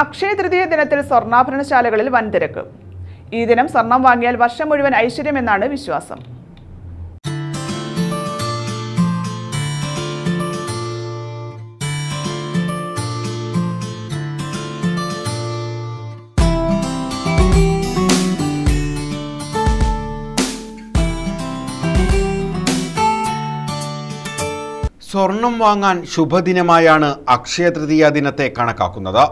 അക്ഷയ തൃതീയ ദിനത്തിൽ സ്വർണാഭരണശാലകളിൽ വൻ തിരക്ക് ഈ ദിനം സ്വർണം വാങ്ങിയാൽ വർഷം മുഴുവൻ ഐശ്വര്യമെന്നാണ് വിശ്വാസം. സ്വർണം വാങ്ങാൻ ശുഭദിനമായാണ് അക്ഷയ തൃതീയ ദിനത്തെ കണക്കാക്കുന്നത്.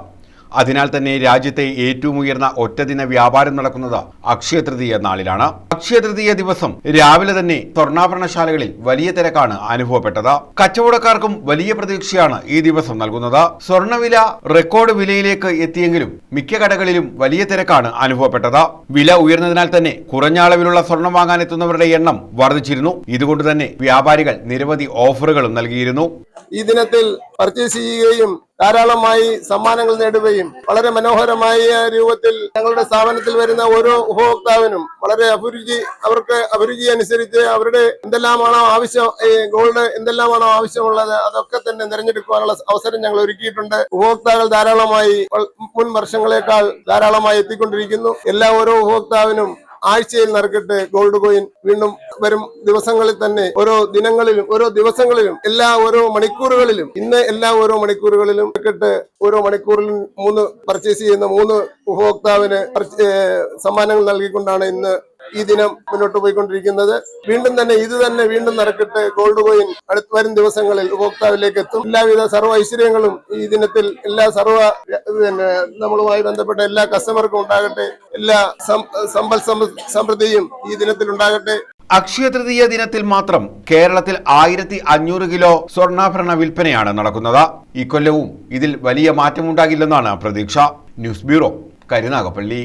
അതിനാൽ തന്നെ രാജ്യത്തെ ഏറ്റവും ഉയർന്ന ഒറ്റദിന വ്യാപാരം നടക്കുന്നത് അക്ഷയ തൃതീയ നാളിലാണ്. അക്ഷയ തൃതീയ ദിവസം രാവിലെ തന്നെ സ്വർണാഭരണശാലകളിൽ വലിയ തിരക്കാണ് അനുഭവപ്പെട്ടത്. കച്ചവടക്കാർക്കും വലിയ പ്രതീക്ഷയാണ് ഈ ദിവസം നൽകുന്നത്. സ്വർണവില റെക്കോർഡ് വിലയിലേക്ക് എത്തിയെങ്കിലും മിക്ക കടകളിലും വലിയ തിരക്കാണ് അനുഭവപ്പെട്ടത്. വില ഉയർന്നതിനാൽ തന്നെ കുറഞ്ഞ അളവിലുള്ള സ്വർണം വാങ്ങാൻ എത്തുന്നവരുടെ എണ്ണം വർദ്ധിച്ചിരുന്നു. ഇതുകൊണ്ട് തന്നെ വ്യാപാരികൾ നിരവധി ഓഫറുകളും നൽകിയിരുന്നു. ഈ ദിനത്തിൽ പർച്ചേസ് ചെയ്യുകയും ധാരാളമായി സമ്മാനങ്ങൾ നേടുകയും വളരെ മനോഹരമായ രൂപത്തിൽ ഞങ്ങളുടെ സ്ഥാപനത്തിൽ വരുന്ന ഓരോ ഉപഭോക്താവിനും വളരെ അഭിരുചി അവർക്ക് അഭിരുചി അനുസരിച്ച് അവരുടെ എന്തെല്ലാമാണോ ആവശ്യം ഗോൾഡ് എന്തെല്ലാമാണോ ആവശ്യമുള്ളത് അതൊക്കെ തന്നെ തിരഞ്ഞെടുക്കുവാനുള്ള അവസരം ഞങ്ങൾ ഒരുക്കിയിട്ടുണ്ട്. ഉപഭോക്താക്കൾ ധാരാളമായി മുൻ വർഷങ്ങളെക്കാൾ ധാരാളമായി എത്തിക്കൊണ്ടിരിക്കുന്നു. എല്ലാ ഓരോ ഉപഭോക്താവിനും ആഴ്ചയിൽ നടക്കട്ടെ ഗോൾഡ് കോയിൻ വീണ്ടും വരും ദിവസങ്ങളിൽ തന്നെ ഓരോ ദിനങ്ങളിലും ഓരോ ദിവസങ്ങളിലും എല്ലാ ഓരോ മണിക്കൂറുകളിലും ഇന്ന് എല്ലാ ഓരോ മണിക്കൂറുകളിലും നടക്കട്ടെ ഓരോ മണിക്കൂറിലും മൂന്ന് പർച്ചേസ് ചെയ്യുന്ന മൂന്ന് ഉപഭോക്താവിന് സമ്മാനങ്ങൾ നൽകിക്കൊണ്ടാണ് ഇന്ന് ഈ ദിനം മുന്നോട്ട് പോയിക്കൊണ്ടിരിക്കുന്നത്. വീണ്ടും തന്നെ ഇത് തന്നെ വീണ്ടും നടക്കട്ടെ. ഗോൾഡ് കോയിൻ അടുത്ത വരും ദിവസങ്ങളിൽ ഉപഭോക്താവിലേക്ക് എത്തും. എല്ലാവിധ സർവ ഐശ്വര്യങ്ങളും ഈ ദിനത്തിൽ എല്ലാ സർവ പിന്നെ നമ്മളുമായി ബന്ധപ്പെട്ട എല്ലാ കസ്റ്റമർക്കും ഉണ്ടാകട്ടെ. എല്ലാ സമ്പൽ സമൃദ്ധിയും ഈ ദിനത്തിൽ ഉണ്ടാകട്ടെ. അക്ഷയ തൃതീയ ദിനത്തിൽ മാത്രം കേരളത്തിൽ ആയിരത്തി അഞ്ഞൂറ് കിലോ സ്വർണാഭരണ വിൽപ്പനയാണ് നടക്കുന്നത്. ഇക്കൊല്ലവും ഇതിൽ വലിയ മാറ്റമുണ്ടാകില്ലെന്നാണ് പ്രതീക്ഷ. News bureau Karunagappally.